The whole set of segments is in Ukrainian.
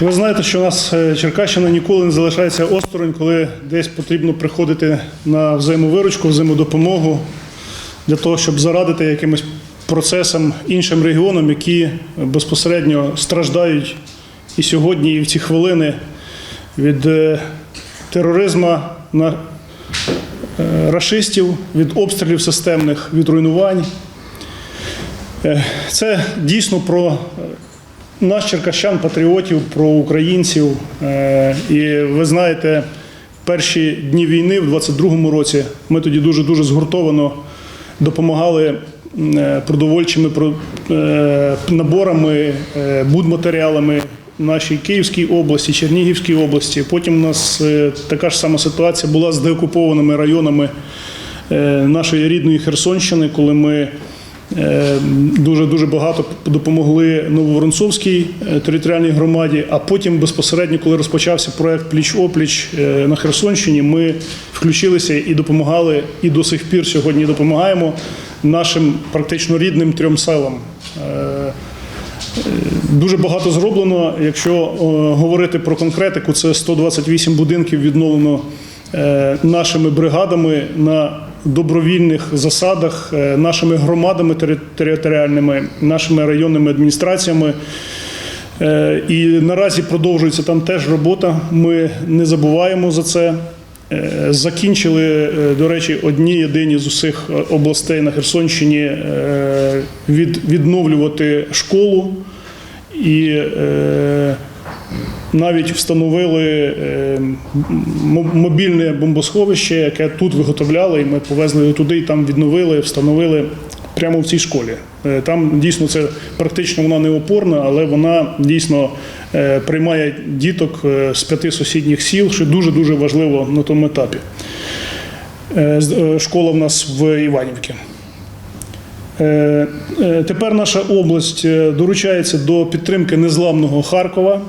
Ви знаєте, що у нас е, Черкащина ніколи не залишається осторонь, коли десь потрібно приходити на взаємовиручку, взаємодопомогу для того, щоб зарадити якимось процесам іншим регіонам, які безпосередньо страждають і сьогодні, і в ці хвилини від е, тероризму на е, рашистів, від обстрілів системних, від руйнувань. Це дійсно про нас, черкащан, патріотів, про українців. Е, І ви знаєте, перші дні війни в 22-му році ми тоді дуже дуже згуртовано допомагали е, продовольчими е, наборами, будматеріалами нашій Київській області, Чернігівській області. Потім у нас така ж сама ситуація була з деокупованими районами нашої рідної Херсонщини, коли ми дуже дуже багато допомогли Нововоронцовській е, територіальній громаді. А потім безпосередньо, коли розпочався проект Пліч опліч е, на Херсонщині, ми включилися і допомагали, і до сих пір сьогодні допомагаємо нашим практично рідним трьом селам. Е, Дуже багато зроблено. Якщо е, говорити про конкретику, це 128 будинків відновлено е, нашими бригадами на добровільних засадах, е, нашими громадами територіальними, нашими районними адміністраціями. Е, І наразі продовжується там теж робота. Ми не забуваємо за це. Е, Закінчили, до речі, одні єдині з усіх областей на Херсонщині від, відновлювати школу і навіть встановили е, мобільне бомбосховище, яке тут виготовляли, і ми повезли туди і там відновили, встановили прямо в цій школі. Е, Там дійсно це практично вона не опорна, але вона дійсно е, приймає діток е, з п'яти сусідніх сіл, що дуже дуже важливо на тому етапі. Школа в нас в Іванівці. Тепер наша область доручається до підтримки незламного Харкова,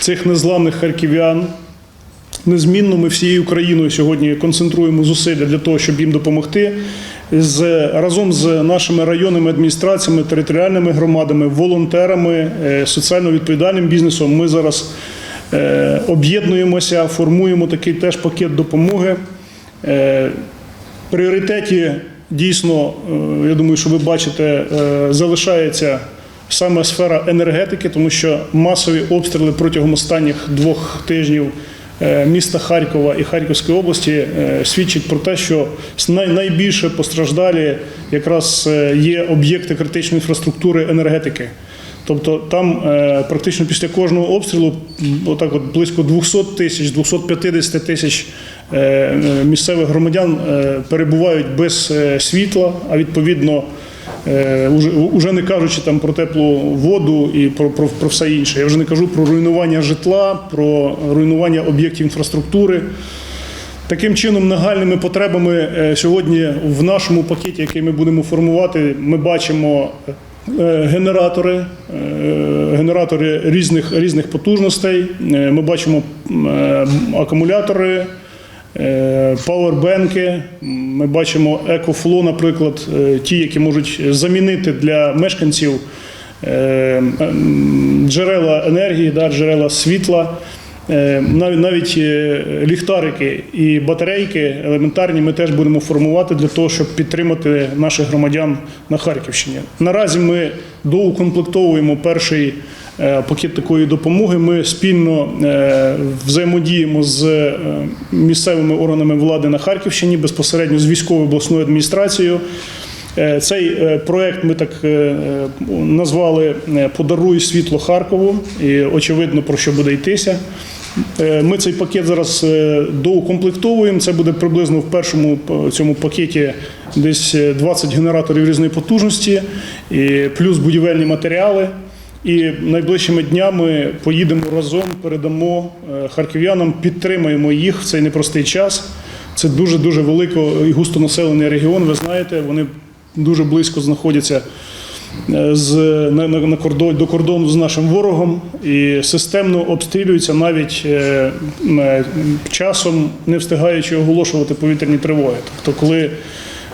цих незламних харків'ян. Незмінно ми всією Україною сьогодні концентруємо зусилля для того, щоб їм допомогти. З, разом з нашими районними адміністраціями, територіальними громадами, волонтерами, е, соціально відповідальним бізнесом ми зараз е, об'єднуємося, формуємо такий теж пакет допомоги. Е, пріоритеті дійсно, е, я думаю, що ви бачите, е, залишається саме сфера енергетики, тому що масові обстріли протягом останніх двох тижнів е, міста Харкова і Харківської області е, свідчать про те, що най- найбільше постраждалі якраз е, є об'єкти критичної інфраструктури енергетики. Тобто там практично після кожного обстрілу отак от близько 200 тисяч, 250 тисяч місцевих громадян перебувають без світла, а відповідно. Е, Уже, уже не кажучи там про теплу воду і про, про, про все інше. Я вже не кажу про руйнування житла, про руйнування об'єктів інфраструктури. Таким чином, нагальними потребами е, сьогодні в нашому пакеті, який ми будемо формувати, ми бачимо е, генератори, генератори різних, різних потужностей. Ми бачимо акумулятори, пауербенки. Ми бачимо екофло, наприклад, е, ті, які можуть замінити для мешканців е, джерела енергії, джерела світла. Е, Навіть е, ліхтарики і батарейки елементарні ми теж будемо формувати для того, щоб підтримати наших громадян на Харківщині. Наразі ми доукомплектовуємо перший е, пакет такої допомоги. Ми спільно взаємодіємо з місцевими органами влади на Харківщині безпосередньо з військовою обласною адміністрацією. Цей проект ми так назвали Подаруй світло Харкову, і очевидно про що буде йтися. Е, Ми цей пакет зараз е, доукомплектовуємо. Це буде приблизно в першому е, цьому пакеті десь е, 20 генераторів різної потужності, і плюс будівельні матеріали. І найближчими днями поїдемо разом, передамо харків'янам, підтримаємо їх в цей непростий час. Це дуже дуже велико і густонаселений регіон. Ви знаєте, вони дуже близько знаходяться з на, на, на кордон, до кордону з нашим ворогом і системно обстрілюються навіть е, е, часом, не встигаючи оголошувати повітряні тривоги. Тобто, коли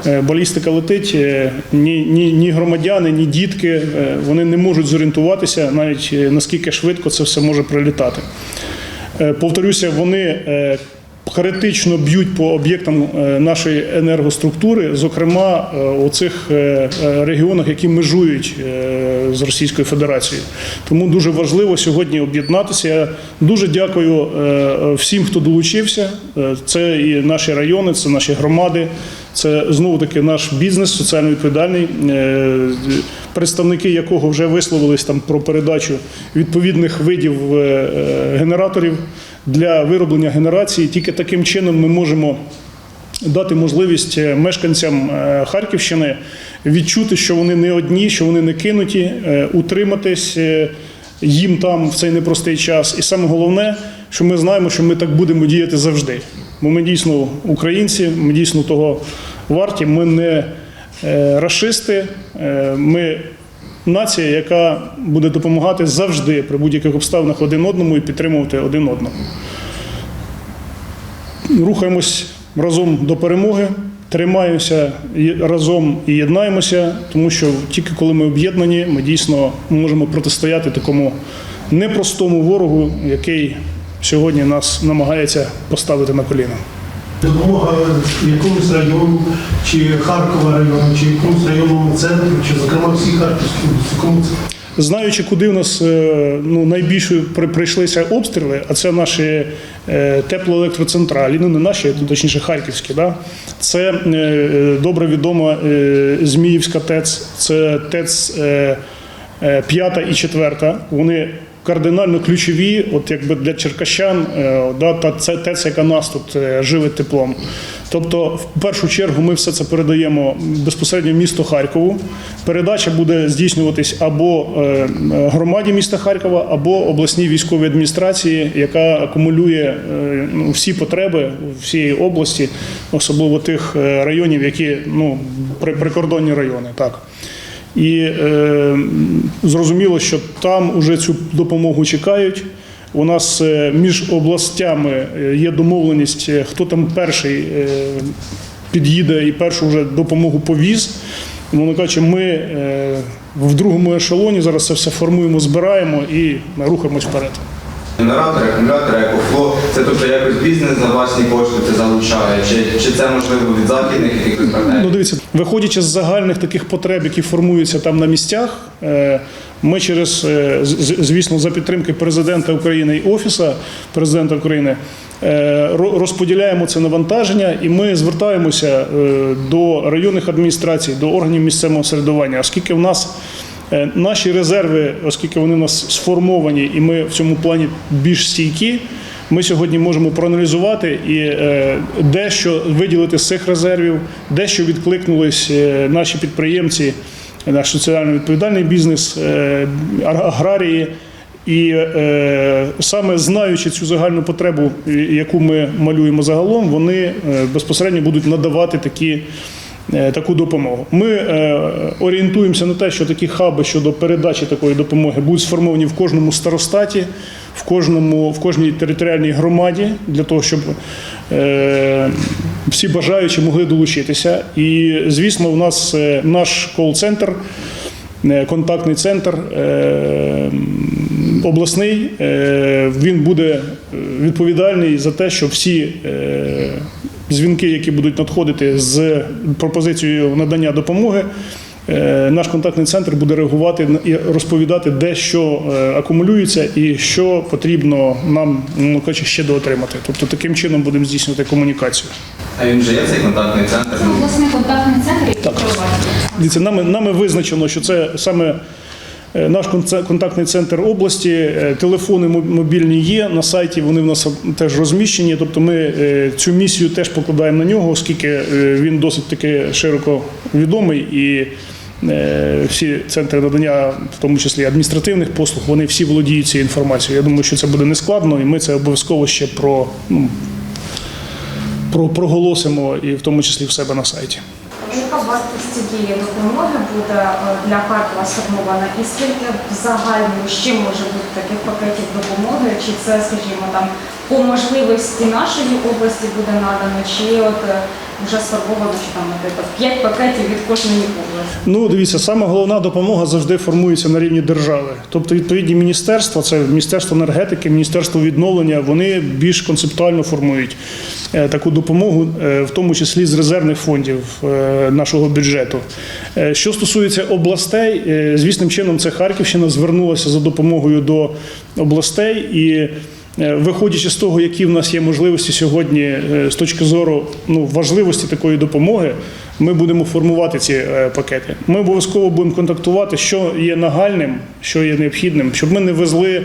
е, балістика летить, е, ні, ні, ні громадяни, ні дітки е, вони не можуть зорієнтуватися навіть е, наскільки швидко це все може прилітати. Е, Повторюся, вони е, критично б'ють по об'єктам е, нашої енергоструктури, зокрема е, у цих е, регіонах, які межують з Російською Федерацією. Тому дуже важливо сьогодні об'єднатися. Я дуже дякую всім, хто долучився. Це і наші райони, це наші громади. Це знову таки наш бізнес соціально відповідальний, представники якого вже висловились там про передачу відповідних видів е, е, генераторів для вироблення генерації. Тільки таким чином ми можемо дати можливість е, мешканцям Харківщини відчути, що вони не одні, що вони не кинуті, утриматись їм там в цей непростий час. І саме головне, що ми знаємо, що ми так будемо діяти завжди. Бо ми дійсно українці, ми дійсно того варті, ми не е, расисти, е, ми нація, яка буде допомагати завжди при будь-яких обставинах один одному і підтримувати один одного рухаємось разом до перемоги, тримаємося разом і єднаємося, тому що тільки коли ми об'єднані, ми дійсно можемо протистояти такому непростому ворогу, який сьогодні нас намагається поставити на коліна. Допомога якомусь району, чи Харкова району, чи якомусь районному центру, чи зокрема всі харківські, Знаючи, куди в нас е, ну, найбільше прийшлися обстріли, а це наші е, теплоелектроцентралі, ну не наші, точніше харківські, да? це е, добре відома Зміївська ТЕЦ, це ТЕЦ е, е, і четверта. Вони кардинально ключові, от якби для черкащан, е, да, та це ТЕЦ, яка нас тут е, живить теплом. Тобто, в першу чергу, ми все це передаємо безпосередньо місту Харкову. Передача буде здійснюватись або е, громаді міста Харкова, або обласній військовій адміністрації, яка акумулює ну, всі потреби всієї області, особливо тих районів, які ну, при- прикордонні райони. Так. І е, зрозуміло, що там уже цю допомогу чекають. У нас е, між областями е, є домовленість, е, хто там перший під'їде і першу вже допомогу повіз. Вони кажучи, ми в другому ешелоні зараз це все формуємо, збираємо і рухаємось вперед. Генератори, акумулятори, екофло, це тобто якось бізнес за власні кошти це залучає, чи, чи це можливо від західних якихось партнерів? Ну, дивіться, виходячи з загальних таких потреб, які формуються там на місцях, е, ми через, е, звісно, за підтримки президента України і Офісу президента України е, ро- розподіляємо це навантаження, і ми звертаємося до районних адміністрацій, до органів місцевого самоврядування, оскільки в нас. Е, Наші резерви, оскільки вони у нас сформовані, і ми в цьому плані більш стійкі, ми сьогодні можемо проаналізувати і е, дещо виділити з цих резервів, дещо відкликнулись е, наші підприємці, наш соціально відповідальний бізнес, аграрії. І саме знаючи цю загальну потребу, яку ми малюємо загалом, вони безпосередньо будуть надавати такі таку допомогу. Ми е, орієнтуємося на те, що такі хаби щодо передачі такої допомоги будуть сформовані в кожному старостаті, в кожному в кожній територіальній громаді для того, щоб е, всі бажаючі могли долучитися. І звісно, у нас е, наш кол-центр. е, Контактний центр е, обласний, е, він буде е, відповідальний за те, що всі е, дзвінки, які будуть надходити з пропозицією надання допомоги, е, наш контактний центр буде реагувати і розповідати, де що е, акумулюється і що потрібно нам ну, кажучи, ще доотримати. Тобто таким чином будемо здійснювати комунікацію. А він вже є цей контактний центр? Це обласний контактний центр, Так. Дивіться, нами, нами визначено, що це саме наш конце- контактний центр області. Е, Телефони мобільні є на сайті. Вони в нас теж розміщені. Тобто, ми е, цю місію теж покладаємо на нього, оскільки е, він досить таки широко відомий і. е, Всі центри надання, в тому числі адміністративних послуг, вони всі володіють цією інформацією. Я думаю, що це буде нескладно, і ми це обов'язково ще про, ну, про, проголосимо і в тому числі в себе на сайті. Яка вартість цієї допомоги буде е, для Харкова сформована? І скільки в загальному ще може бути таких пакетів допомоги? Чи це, скажімо, там по можливості нашої області буде надано, чи от е, вже сформовано, що там, наприклад, 5 пакетів від кожної області? Ну, дивіться, саме головна допомога завжди формується на рівні держави. Тобто, відповідні міністерства, це Міністерство енергетики, Міністерство відновлення, вони більш концептуально формують е, таку допомогу, в тому числі з резервних фондів е, нашого бюджету. Е, Що стосується областей, е, звісним чином, це Харківщина звернулася за допомогою до областей і. Е, Виходячи з того, які в нас є можливості сьогодні е, з точки зору ну, важливості такої допомоги, ми будемо формувати ці е, пакети. Ми обов'язково будемо контактувати, що є нагальним, що є необхідним, щоб ми не везли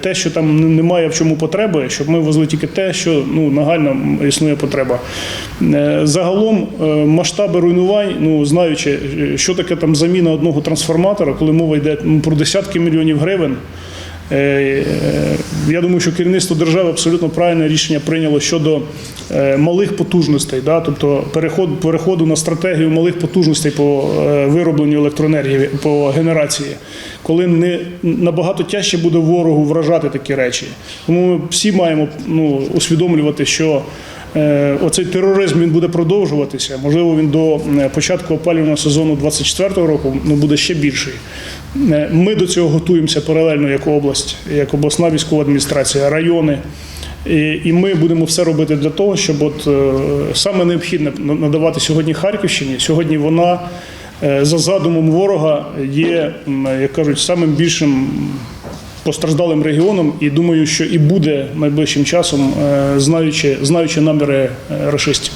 те, що там немає в чому потреби, щоб ми везли тільки те, що ну, нагально існує потреба. Загалом масштаби руйнувань, ну знаючи, що таке там заміна одного трансформатора, коли мова йде ну, про десятки мільйонів гривень. Е, е, Я думаю, що керівництво держави абсолютно правильне рішення прийняло щодо е, малих потужностей, да, тобто переход, переходу на стратегію малих потужностей по виробленню електроенергії, по генерації, коли не набагато тяжче буде ворогу вражати такі речі. Тому ми всі маємо ну, усвідомлювати, що оцей тероризм він буде продовжуватися. Можливо, він до е, початку опалювального сезону 24-го року ну, буде ще більший. Е, Ми до цього готуємося паралельно як область, як обласна військова адміністрація, райони. І, і ми будемо все робити для того, щоб от е, саме необхідне надавати сьогодні Харківщині. Сьогодні вона е, за задумом ворога є, як кажуть, самим більшим постраждалим регіоном. І думаю, що і буде найближчим часом, е, знаючи, знаючи наміри е, рашистів.